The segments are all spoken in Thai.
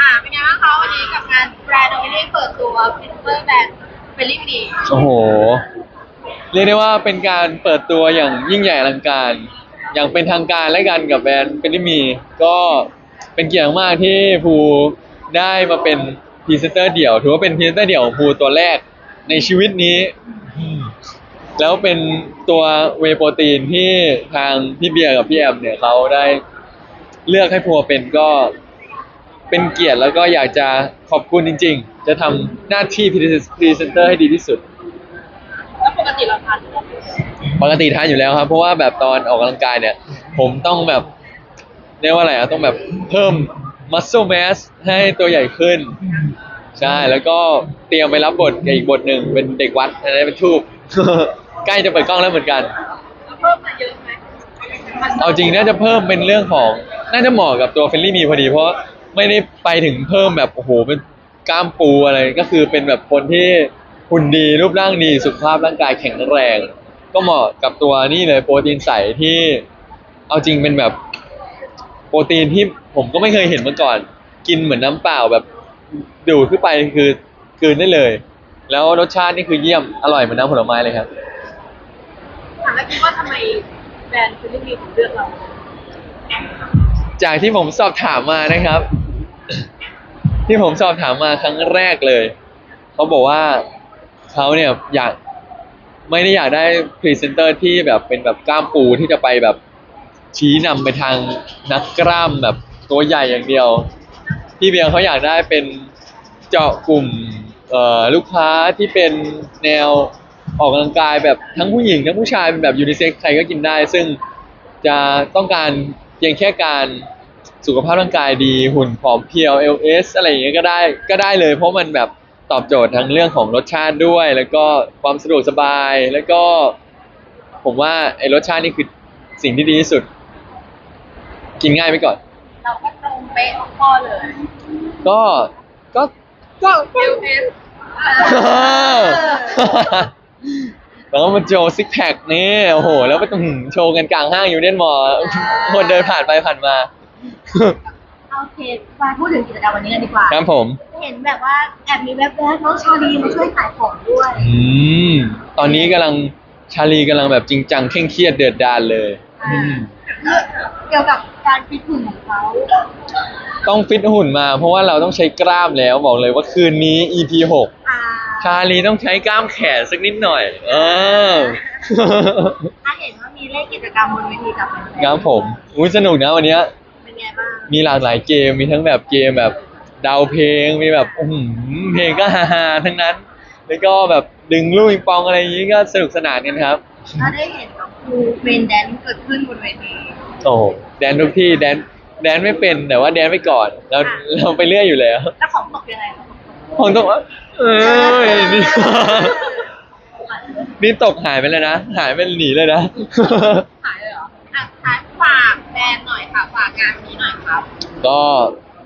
อ่าเป็นไงบ้างคะวันนี้กับงานแบรนด์โอเลี่เปิดตัวพรีเซนเตอร์แบรนด์เฟลลี่มีโอ้โห เรียกได้ว่าเป็นการเปิดตัวอย่างยิ่งใหญ่อลังการ อย่างเป็นทางการและกันกับแบรนด์เป็นที่มี ก็เป็นเกียรติมากที่ภูได้มาเป็นพรีเซนเตอร์เดี่ยว ถือว่าเป็นพรีเซนเตอร์เดี่ยวของภูตัวแรกในชีวิตนี้ แล้วเป็นตัวเวโปรตีนที่ทางพี่เบียร์กับพี่แอมเนี่ยเขาได้ เลือกให้ภูมาเป็นก็เป็นเกียรติแล้วก็อยากจะขอบคุณจริง ๆ จะทำหน้าที่พรีเซนเตอร์ให้ดีที่สุด แล้วปกติเราทานพวกปกติทานอยู่แล้วครับ เพราะว่าแบบตอนออกกำลังกายเนี่ย ผมต้องแบบเรียกว่าอะไรอะต้องแบบเพิ่ม muscle mass ให้ตัวใหญ่ขึ้น ใช่แล้วก็เตรียมไปรับบทกับอีกบทหนึ่งเป็นเด็กวัดอันนั้นเป็นทูบ ใกล้จะเปิดกล้องแล้วเหมือนกันแล้วเพิ่มมาเยอะไหมมันเอาจริงน่าจะเพิ่มเป็นเรื่องของ น่าจะเหมาะกับตัวเฟลลี่มีพอดี เพราะไม่ได้ไปถึงเพิ่มแบบโอ้โหเป็นกล้ามปูอะไรก็คือเป็นแบบคนที่หุ่นดีรูปร่างดีสุขภาพร่างกายแข็งแรง ก็เหมาะกับตัวนี่เลยโปรตีนใสที่เอาจริงเป็นแบบโปรตีนที่ผมก็ไม่เคยเห็นมาก่อน กินเหมือนน้ำเปล่าแบบดูดขึ้นไปคือกลืนได้เลย แล้วรสชาตินี่คือเยี่ยมอร่อยเหมือนน้ำผลไม้เลยครับถามแล้วคิดว่าทำไมแบรนด์เฟลลี่มีถึงเลือกเรา จากที่ผมสอบถามมานะครับ ที่ผมสอบถามมาครั้งแรกเลย เขาบอกว่าเขาเนี่ยอยากไม่ได้อยากได้พรีเซนเตอร์ที่แบบเป็นแบบกล้ามปูที่จะไปแบบชี้นำไปทางนักกล้ามแบบตัวใหญ่อย่างเดียว พี่เบียร์เขาอยากได้เป็นเจาะกลุ่มเออลูกค้าที่เป็นแนวออกกำลังกายแบบทั้งผู้หญิงทั้งผู้ชายเป็นแบบยูนิเซ็กใครก็กินได้ ซึ่งจะต้องการ เพียงแค่การสุขภาพร่างกายดีหุ่นผอมเพรียว LS อะไรอย่างเงี้ยก็ได้ก็ได้เลย เพราะมันแบบตอบโจทย์ทั้งเรื่องของรสชาติด้วย แล้วก็ความสะดวกสบายแล้วก็ ผมว่าไอ้รสชาตินี่คือสิ่งที่ดีที่สุด กินง่ายไปก่อน เราก็ตรงเป๊ะทุกข้อเลยก็ก็ก็ เอลเอส แล้วก็มาโชว์ซิกแพคนี่โอ้โห แล้วไปอื้อหือโชว์กันกลางห้างอยู่เด่นมอคนเดินผ่านไปผ่านมา โอเคมาพูดถึงกิจกรรมวันนี้กันดีกว่า ครับผม เห็นแบบว่าแอบมีแวบๆน้องชาลีมาช่วยขายของด้วยอืม ตอนนี้กำลังชาลีกำลังแบบจริงจังเคร่งเครียดเดือดดาลเลยอ่าอืมเกี่ยวกับการฟิตหุ่นของเขาต้องฟิตหุ่นมา เพราะว่าเราต้องใช้กล้ามแล้วบอกเลยว่าคืนนี้ EP หกอ่า ชาลีต้องใช้กล้ามแขนสักนิดหน่อย เออ ถ้าเห็นว่ามีเล่นกิจกรรมบนเวทีกับแฟนๆครับผมอุ้ยสนุกนะวันเนี้ย เป็นไงบ้างมีหลากหลายเกม มีทั้งแบบเกมแบบเดาเพลง มีแบบอื้อหือเพลงก็ฮาๆทั้งนั้น แล้วก็แบบดึงลูกปิงปองอะไรอย่างนี้ก็สนุกสนานกันครับ เราได้เห็นน้องครูเมนแดนซ์เกิดขึ้นบนเวที โอ้โหแดนทุกที่แดนแดนไม่เป็นแต่ว่าแดนไปก่อน เราเราไปเรื่อยอยู่แล้ว แล้วของตกยังไงคะ ผมต้องว่าเอ้ยนี่ นี่ตกหายไปเลยนะ หายไปหนีเลยนะขายเลยเหรออะขายฝากแบรนด์หน่อยค่ะ ฝากงานนี้หน่อยครับ ก็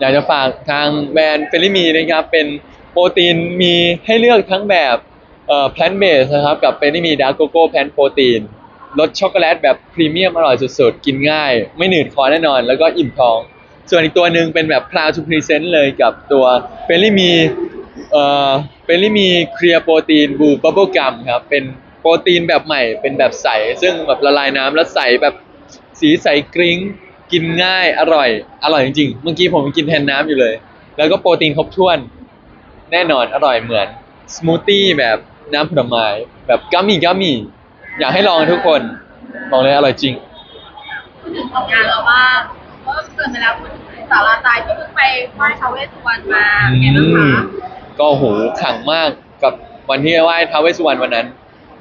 อยากจะฝากทางแบรนด์เฟลิมีนะครับ เป็นโปรตีนมีให้เลือกทั้งแบบเอ่อแพลนเบสนะครับ กับเฟลิมีดาร์กโกโก้แพลนโปรตีนรสช็อกโกแลตแบบพรีเมียมอร่อยสุดๆ กินง่าย ไม่หนืดคอแน่นอน แล้วก็อิ่มท้อง ส่วนอีกตัวหนึ่งเป็นแบบ Proud to Present เลยกับตัวเฟลิมี เอ่อเฟลิมีเคลียร์โปรตีนบูบับเบิลกัมครับ เป็นโปรตีนแบบใหม่ เป็นแบบใส ซึ่งแบบละลายน้ำแล้วใสแบบสีใสกริ้ง กินง่าย อร่อย อร่อยจริงๆ เมื่อกี้ผมยังกินแทนน้ำอยู่เลย แล้วก็โปรตีนครบถ้วน แน่นอนอร่อยเหมือนสมูทตี้แบบน้ำผลไม้แบบกัมมี่กัมมี่อยากให้ลองทุกคนบอกเลยอร่อยจริง พูดถึงของงานเราบ้างก็เกินไปแล้วพูดถึงสาราตายที่เพิ่งไปไหว้ชาวเวสสุวรรณมาเป็นไงบ้างคะ ก็โหขลังมากกับวันที่ไหว้ท้าวเวสสุวรรณวันนั้น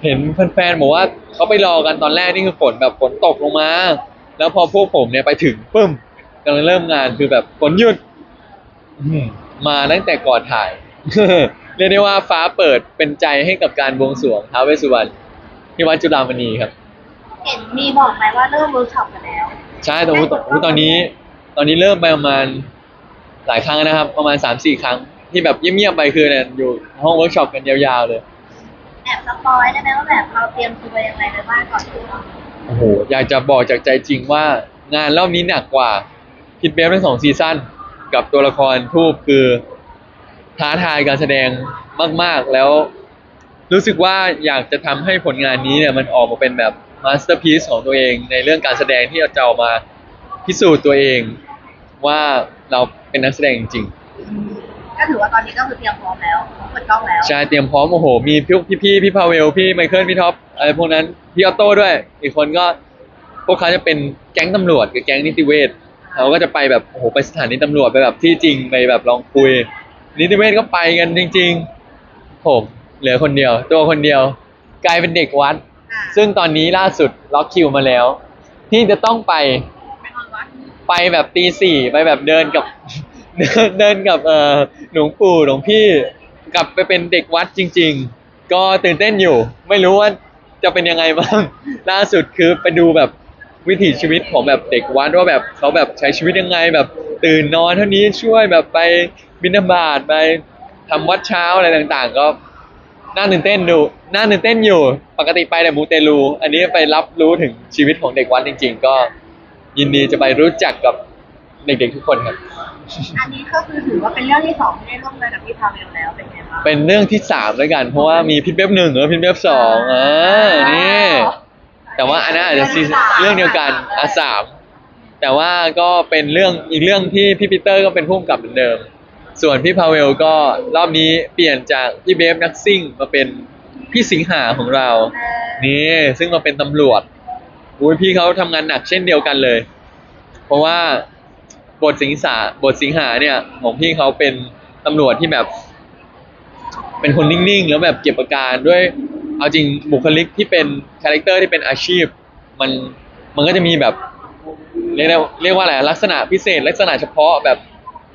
เห็นแฟนๆบอกว่าเขาไปรอกันตอนแรกนี่คือฝนแบบฝนตกลงมา แล้วพอพวกผมเนี่ยไปถึงปึ้มกำลังเริ่มงานคือแบบฝนหยุดอื้อหือมาตั้งแต่ก่อนถ่ายเรียกได้ว่าฟ้าเปิดเป็นใจให้กับการบวงสรวงท้าวเวสสุวรรณที่วัดจุฬามณีครับ เห็นมีบอกไหมว่าเริ่มเวิร์กช็อปกันแล้ว ใช่แต่ว่าแต่ว่าตอนนี้ตอนนี้เริ่มไปประมาณหลายครั้งนะครับ ประมาณสามสี่ครั้ง ที่แบบเงียบๆไปคือเนี่ยอยู่ห้องเวิร์กช็อปกันยาวๆเลย แอบสปอยได้ไหมว่าแบบเราเตรียมตัวยังไงไปบ้างก่อนที่เราโอ้โหอยากจะบอกจากใจจริงว่างานรอบนี้หนักกว่าคิดเบฟทั้งสองซีซั่นกับตัวละครทูบคือท้าทายการแสดงมาก ๆ แล้ว รู้สึกว่าอยากจะทำให้ผลงานนี้เนี่ยมันออกมาเป็นแบบมาสเตอร์พี e ของตัวเอง ในเรื่องการแสดงที่จะเอามาพิสูจน์ตัวเอง ว่าเราเป็นนักแสดงจริง ก็ถือว่าตอนนี้ก็คือเตรียมพร้อมแล้วเปิดกล้องแล้วๆใช่เตรียมพร้อมโอ้โห มีพี่พี่พี่พาเวลพี่ไมเคิลพี่ท็อปอะไรพวกนั้นพี่ออโต้ด้วย อีกคนก็พวกเขาจะเป็นแก๊งตำรวจกับแก๊งนิติเวชเขาก็จะไปแบบโอ้โหไปสถานีตำรวจไปแบบที่จริงไปแบบลองคุย นิติเวชก็ไปกันจริงๆผมเหลือคนเดียว ตัวคนเดียว กลายเป็นเด็กวัดอ่าซึ่งตอนนี้ล่าสุดล็อกคิวมาแล้ว ที่จะต้องไปไปนอนวัดไปแบบตีสี่ไปแบบเดินกับ เดินเดินกับเอ่อหลวงปู่หลวงพี่กลับไปเป็นเด็กวัดจริง ๆ ก็ตื่นเต้นอยู่ ไม่รู้ว่าจะเป็นยังไงบ้าง ล่าสุดคือไปดูแบบวิถีชีวิตของแบบเด็กวัดว่าแบบเขาแบบใช้ชีวิตยังไงแบบตื่นนอนเท่านี้ช่วยแบบไปบิณฑบาตไปทำวัดเช้าอะไรต่างๆ ก็น่าตื่นเต้นดูน่าตื่นเต้นอยู่ ปกติไปแต่มูเตลู อันนี้ไปรับรู้ถึงชีวิตของเด็กวัดจริง ๆ ก็ยินดีจะไปรู้จักกับเด็กๆทุกคนครับ อันนี้ก็คือถือว่าเป็นเรื่องที่สองที่ได้ร่วมงานกับพี่พาเวลแล้วเป็นไงบ้างเป็นเรื่องที่สามแล้วกัน เพราะว่ามีพิทเว็บหนึ่งหรือพิทเว็บสองอ่านี่ แต่ว่าอันนั้นอาจจะซีซั่นเรื่องเดียวกันอะสามแต่ว่าก็เป็นเรื่องอีกเรื่องที่พี่ปีเตอร์ก็เป็นผู้กำกับเหมือนเดิม ส่วนพี่พาเวลก็รอบนี้เปลี่ยนจากพี่เบฟนักซิ่งมาเป็นพี่สิงหาของเราเออนี่ซึ่งมาเป็นตำรวจอุ้ยพี่เขาทำงานหนักเช่นเดียวกันเลย เพราะว่า บทสิงสาบทสิงหาเนี่ย ของพี่เขาเป็นตำรวจที่แบบ เป็นคนนิ่งๆ แล้วแบบเก็บอาการด้วย เอาจริงบุคลิกที่เป็นคาแรคเตอร์ที่เป็นอาชีพ มันมันก็จะมีแบบเรียกเรียกว่าอะไรลักษณะพิเศษ ลักษณะเฉพาะแบบ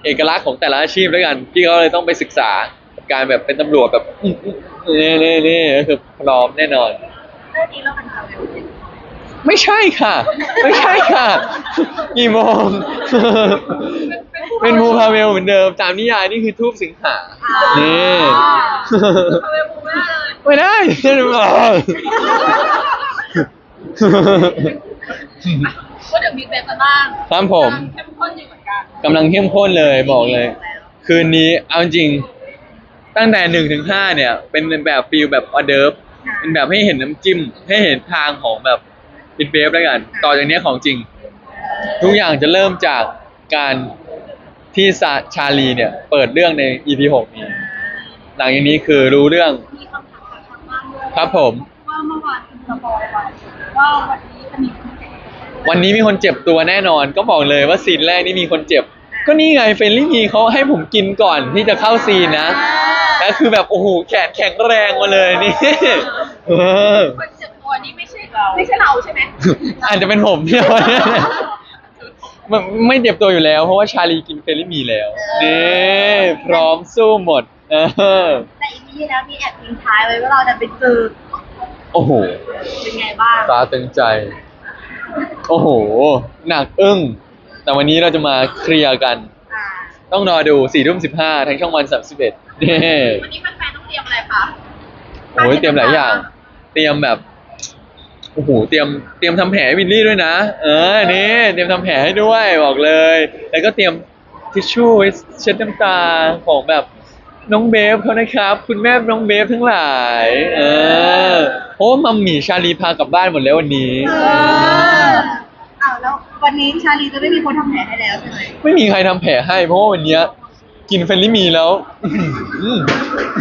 เอกลักษณ์ของแต่ละอาชีพด้วยกันพี่เขาเลยต้องไปศึกษาการแบบเป็นตำรวจแบบอื้ออื้อนี่นี่นี่คือพร้อมแน่นอนเรื่องนี้เราเป็นพาเวลจริง ไม่ใช่ค่ะ ไม่ใช่ค่ะ กี่โมง เป็นมูพาเวลเหมือนเดิม ตามนิยายนี่คือทูบสิงหานี่ทำไมมูไม่ได้เลยไม่ได้ไม่ได้บอกพูดถึงบิ๊กเบนกันบ้างครับผมเข้มข้นอยู่เหมือนกันกำลังเข้มข้นเลยบอกเลย คืนนี้เอาจริง ตั้งแต่หนึ่งถึงห้าเนี่ย เป็นแบบฟิลแบบออเดิร์ฟเป็นแบบให้เห็นน้ำจิ้ม ให้เห็นทางของแบบ ปิดเบฟแล้วกัน ต่อจากเนี้ยของจริง ทุกอย่างจะเริ่มจากการที่ซาชาลีเนี่ย เปิดเรื่องใน EP 6นี้ หลังจากนี้คือรู้เรื่อง มีคำถามจากทางบ้านด้วยครับผม ว่าเมื่อวานคุณสปอยไว้ว่าวันนี้จะมีคนเจ็บวันนี้มีคนเจ็บตัวแน่นอน ก็บอกเลยว่าซีนแรกนี่มีคนเจ็บ ก็นี่ไงเฟรนลี่มีเขาให้ผมกินก่อนที่จะเข้าซีนนะแล้วคือแบบโอ้โหแขนแข็งแรงมาเลยนี่ เออ คนเจ็บตัวนี้ ไม่ใช่เราไม่ใช่เราใช่ไหมอาจจะเป็นผมเนี่ยวันนี้ไม่ไม่เจ็บตัวอยู่แล้ว เพราะว่าชาลีกินเฟรนลี่มีแล้วนี่พร้อมสู้หมด เออ แต่อีพีที่แล้วมีแอบทิ้งท้ายไว้ว่าเราจะไปเจอโอ้โห เป็นไงบ้างตาตึงใจ โอ้โห หนักอึ้ง แต่วันนี้เราจะมาเคลียร์กัน อ่าต้องรอดูสี่ทุ่มสิบห้าทั้งช่องวันสามสิบเอ็ดนี่วันนี้แฟนๆต้องเตรียมอะไรคะ โอ้ยเตรียมหลายอย่าง เตรียมแบบ โอ้โหเตรียมเตรียมทำแผลให้วินลี่ด้วยนะ เออนี่เตรียมทำแผลให้ด้วยบอกเลย แล้วก็เตรียมทิชชู่ไว้เช็ดน้ำตาของแบบน้องเบฟเขานะครับ คุณแม่น้องเบฟทั้งหลาย เออเพราะว่ามัมหมี่ชาลีพากลับบ้านหมดแล้ววันนี้เอออ้าวแล้ววันนี้ชาลีจะไม่มีคนทำแผลให้แล้วใช่ไหมไม่มีใครทำแผลให้ เพราะว่าวันเนี้ยกินเฟรนลี่มีแล้วอื้อ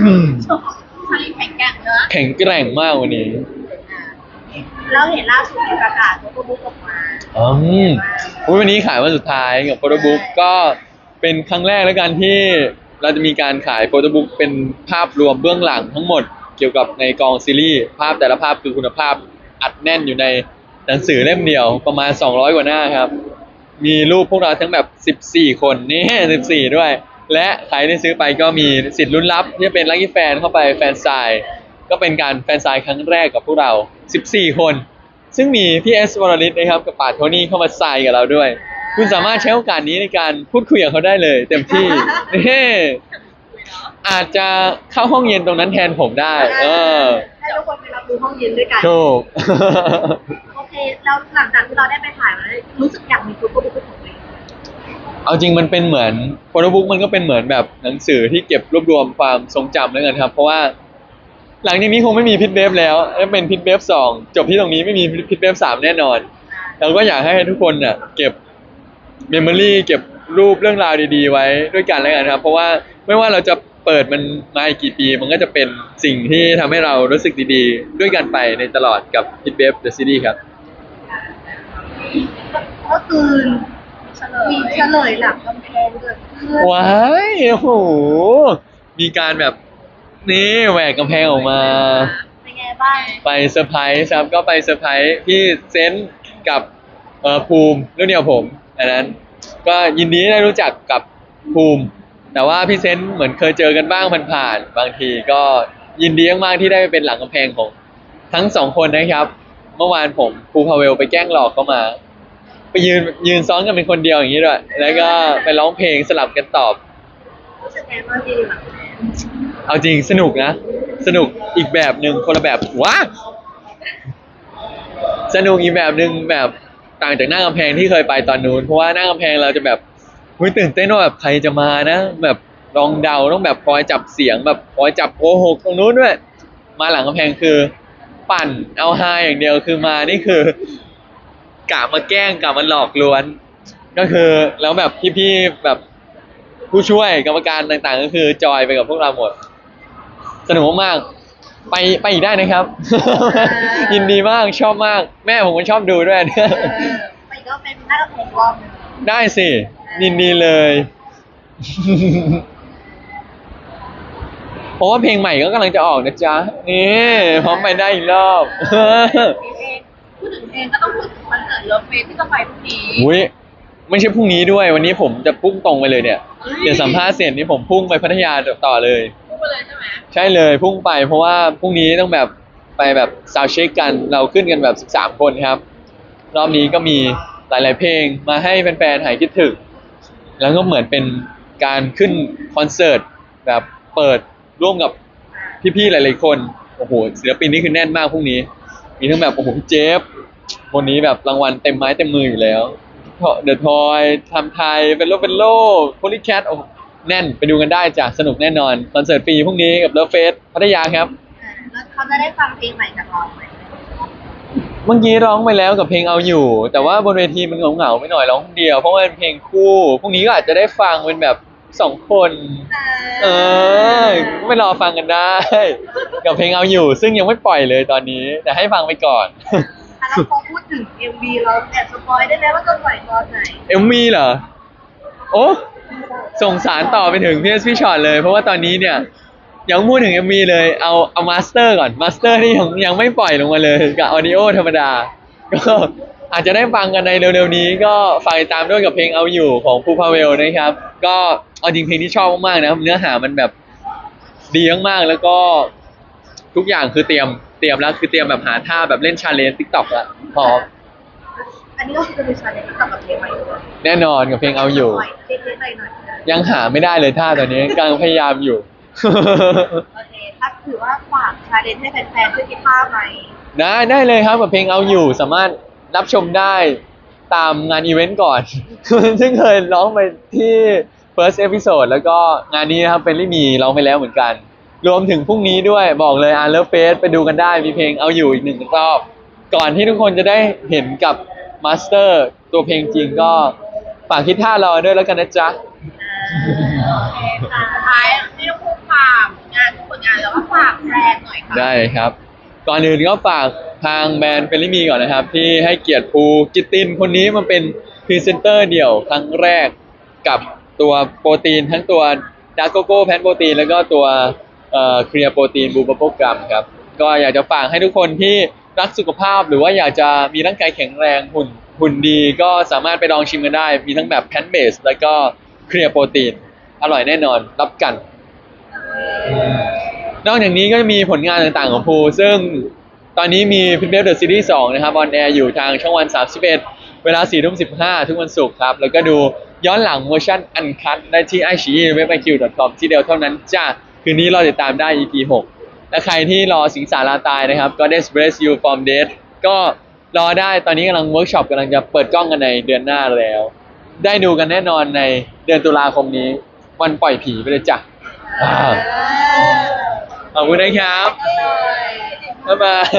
หือชาลีแข็งแกร่งเนอะแข็งแกร่งมากวันนี้อ่า แล้วเห็นล่าสุดมีประกาศว่าบุ๊กออกมาอืมอุ๊ยวันนี้ขายวันสุดท้ายกับโฟโต้บุ๊กก็เป็นครั้งแรกแล้วกันที่เราจะมีการขายโฟโต้บุ๊กเป็นภาพรวมเบื้องหลังทั้งหมดเกี่ยวกับในกองซีรีส์ภาพแต่ละภาพคือคุณภาพอัดแน่นอยู่ในหนังสือเล่มเดียวประมาณ 200 กว่าหน้าครับ มีรูปพวกเราทั้งแบบ 14 คนนี่ 14 ด้วย และใครได้ซื้อไปก็มีสิทธิ์ลุ้นรับที่จะเป็นลัคกี้แฟนเข้าไปแฟนไซน์ ก็เป็นการแฟนไซน์ครั้งแรกกับพวกเรา 14 คน ซึ่งมีพี่เอสวรลิตนะครับกับป่าโทนี่เข้ามาไซน์กับเราด้วย คุณสามารถใช้โอกาสนี้ในการพูดคุยกับเขาได้เลย เต็มที่นี่อาจจะเข้าห้องเย็นตรงนั้นแทนผมได้ เออให้ทุกคนไปรับดูห้องเย็นด้วยกัน ถูก โอเค แล้วหลังจากที่เราได้ไปถ่ายมาแล้วรู้สึกอยากมีฟุตบอลบุ๊กของตัวเองเอาจริงมันเป็นเหมือนโฟโต้บุ๊กมันก็เป็นเหมือนแบบหนังสือที่เก็บรวบรวมความทรงจำแล้วกันครับ เพราะว่า หลังจากนี้คงไม่มีพิทเบฟแล้วแล้วเป็นพิทเบฟสองจบที่ตรงนี้ไม่มีพิทเบฟสามแน่นอน เราก็อยากให้ทุกคนเนี่ยเก็บเมมโมรีเก็บรูปเรื่องราวดีๆ ไว้ด้วยกันแล้วกันครับ เพราะว่าไม่ว่าเราจะเปิดมันมาอีกกี่ปี มันก็จะเป็นสิ่งที่ทำให้เรารู้สึกดีๆ ด้วยกันไปในตลอดกับพิทเบฟเดอะซีรีส์ครับ ก็คือเฉลยมีเฉลยหลังกำแพงเกิดขึ้นว้ายโอ้โห มีการแบบ นี่แหวกกำแพงออกมา เป็นไงบ้างไปเซอร์ไพรส์ครับก็ไปเซอร์ไพรส์พี่เซนต์กับเอ่อภูมิรุ่นเดียวผมอันนั้น ก็ยินดีได้รู้จักกับภูมิ แต่ว่าพี่เซนต์เหมือนเคยเจอกันบ้างผ่านๆบางทีก็ยินดีมากๆที่ได้เป็นหลังกำแพงของ ทั้งสองคนนะครับ เมื่อวานผมภูพาเวลไปแกล้งหลอกเขามา ไปยืนยืนซ้อนกันเป็นคนเดียวอย่างนี้ด้วยแล้วก็ไปร้องเพลงสลับกันตอบ รู้สึกไงบ้างที่หลังกำแพง เอาจริงสนุกนะ สนุกอีกแบบหนึ่งคนละแบบว้าสนุกอีกแบบหนึ่งแบบต่างจากหน้ากำแพงที่เคยไปตอนนู้นเพราะว่าหน้ากำแพงเราจะแบบหุ้ยตื่นเต้นว่าแบบใครจะมานะ แบบลองเดาต้องแบบคอยจับเสียงแบบคอยจับโกหกตรงนู้นด้วยมาหลังกำแพงคือ ปั่นเอาฮาอย่างเดียวคือมานี่คือกะมาแกล้งกะมาหลอกลวน ก็คือแล้วแบบพี่ๆแบบผู้ช่วยกรรมการต่างๆ ก็คือจอยไปกับพวกเราหมด สนุกมากๆไปไปอีกได้นะครับ ยินดีมากชอบมาก แม่ผมก็ชอบดูด้วยเนี่ยเออไปก็เป็นหน้ากำแพงรอบหนึ่งได้สิยินดีเลย เพราะว่าเพลงใหม่ก็กำลังจะออกนะจ๊ะ นี่พร้อมไปได้อีกรอบเพลงพูดถึงเพลงก็ต้องพูดถึงคอนเสิร์ตเลิฟเฟสที่จะไปพรุ่งนี้อุ้ยไม่ใช่พรุ่งนี้ด้วย วันนี้ผมจะพุ่งตรงไปเลยเนี่ย เดี๋ยวสัมภาษณ์เสร็จนี่ผมพุ่งไปพัทยาต่อเลยพูด ไปเลยใช่ไหมใช่เลยพุ่งไปเพราะว่าพรุ่งนี้ต้องแบบไปแบบซาวเช็คกันเราขึ้นกันแบบ13คนครับ รอบนี้ก็มีหลาย ๆ เพลงมาให้แฟนๆหายคิดถึง แล้วก็เหมือนเป็นการขึ้นคอนเสิร์ตแบบเปิดร่วมกับพี่ ๆ หลาย ๆ คน โอ้โหศิลปินนี่คือแน่นมากพรุ่งนี้ มีทั้งแบบโอ้โหพี่เจฟวันนี้แบบรางวัลเต็มไม้เต็มมืออยู่แล้วเดอะทอยทำไทยเป็นโลเป็นโลโพลิแคทโอ้โห แน่นไปดูกันได้จ้ะสนุกแน่นอนคอนเสิร์ตฟรีพรุ่งนี้กับเลิฟเฟสพัทยาครับ อ่าแล้วเขาจะได้ฟังเพลงใหม่จากเราไหมเมื่อกี้ร้องไปแล้วกับเพลงเอาอยู่ แต่ว่าบนเวทีมันเหงาๆไปหน่อยร้องคนเดียวเพราะว่าเป็นเพลงคู่พรุ่งนี้ก็อาจจะได้ฟังเป็นแบบสองคน เออไม่รอฟังกันได้ กับเพลงเอาอยู่ ซึ่งยังไม่ปล่อยเลยตอนนี้ แต่ให้ฟังไปก่อน อะเราพอพูดถึง MV เราแอบสปอยได้ไหมว่าจะปล่อยตอนไหน เอ็มวีเหรอ โอ้ส่งสารต่อไปถึงพีเอสพี่ชอตเลย เพราะว่าตอนนี้เนี่ยยังพูดถึง MV เลยเอาเอามาสเตอร์ก่อนมาสเตอร์ที่ยังยังไม่ปล่อยลงมาเลยกับออดิโอธรรมดา ก็อาจจะได้ฟังกันในเร็วๆนี้ ก็ฝากติดตามด้วยกับเพลงเอาอยู่ของภูพาเวลนะครับ ก็เอาจริงเพลงที่ชอบมากๆนะครับเนื้อหามันแบบดีมากๆแล้วก็ทุกอย่างคือเตรียมเตรียมแล้วคือเตรียมแบบหาท่าแบบเล่นชาเลนจ์ทิกตอกละพร้อม อันนี้ก็คือจะเป็นชาเลนจ์ที่กลับกับเพลงใหม่ด้วยแน่นอนกับเพลงเอาอยู่ปล่อยเล็กๆหน่อยๆ ยังหาไม่ได้เลยท่าตัวนี้กำลังพยายามอยู่ โอเคถ้าถือว่าฝากชาเลนจ์ให้แฟนๆช่วยคิดภาพไหมได้ได้เลยครับกับเพลงเอาอยู่สามารถรับชมได้ตามงานอีเวนต์ก่อน ซึ่งเคยร้องไปที่ first episode แล้วก็งานนี้นะครับเป็นรี่มีร้องไปแล้วเหมือนกัน รวมถึงพรุ่งนี้ด้วยบอกเลยอ่าเลิฟเฟสไปดูกันได้มีเพลงเอาอยู่อีกหนึ่งรอบ ก่อนที่ทุกคนจะได้เห็นกับ มาสเตอร์ตัวเพลงจริงก็ฝากคิดท่ารอด้วยแล้วกันนะจ๊ะโอเคค่ะสุดท้ายให้ทุกคนฝากงานทุกผลงานแล้วก็ฝากแบรนด์หน่อยค่ะได้ครับ ก่อนอื่นก็ฝากทางแบรนด์เฟลลี่มีก่อนนะครับ ที่ให้เกียรติภูกิตตินคนนี้มันเป็นพรีเซนเตอร์เดี่ยวครั้งแรกกับตัวโปรตีนทั้งตัวดาร์กโกโก้แพนโปรตีนแล้วก็ตัวเอ่อเคลียร์โปรตีนบูบโปรกรัมครับ ก็อยากจะฝากให้ทุกคนที่ รักสุขภาพหรือว่าอยากจะมีร่างกายแข็งแรงหุ่นหุ่นดีก็สามารถไปลองชิมกันได้ มีทั้งแบบแพนเบสแล้วก็เคลียร์โปรตีน อร่อยแน่นอนรับกัน นอกจากนี้ก็มีผลงานต่างๆของภูซึ่งตอนนี้มีพิทเบลเดอะซีรีส์2นะครับออนแอร์อยู่ทางช่องวัน 31 เวลา4ทุ่ม15ทุกวันศุกร์ครับ แล้วก็ดูย้อนหลังเวอร์ชันอันคัดได้ที่ i อ e เว็บ iq.com ที่เดียวเท่านั้นจ้าคืนนี้เรอติดตามได้ EP 6 และใครที่รอสิงสาราตายนะครับ Goddess Bless You from Death ก็รอได้ตอนนี้กำลังเวิร์กช็อปกำลังจะเปิดกล้องกันในเดือนหน้าแล้ว ได้ดูกันแน่นอนในเดือนตุลาคมนี้ วันปล่อยผีไปเลยจ้ะขอบคุณนะครับบ๊ายบาย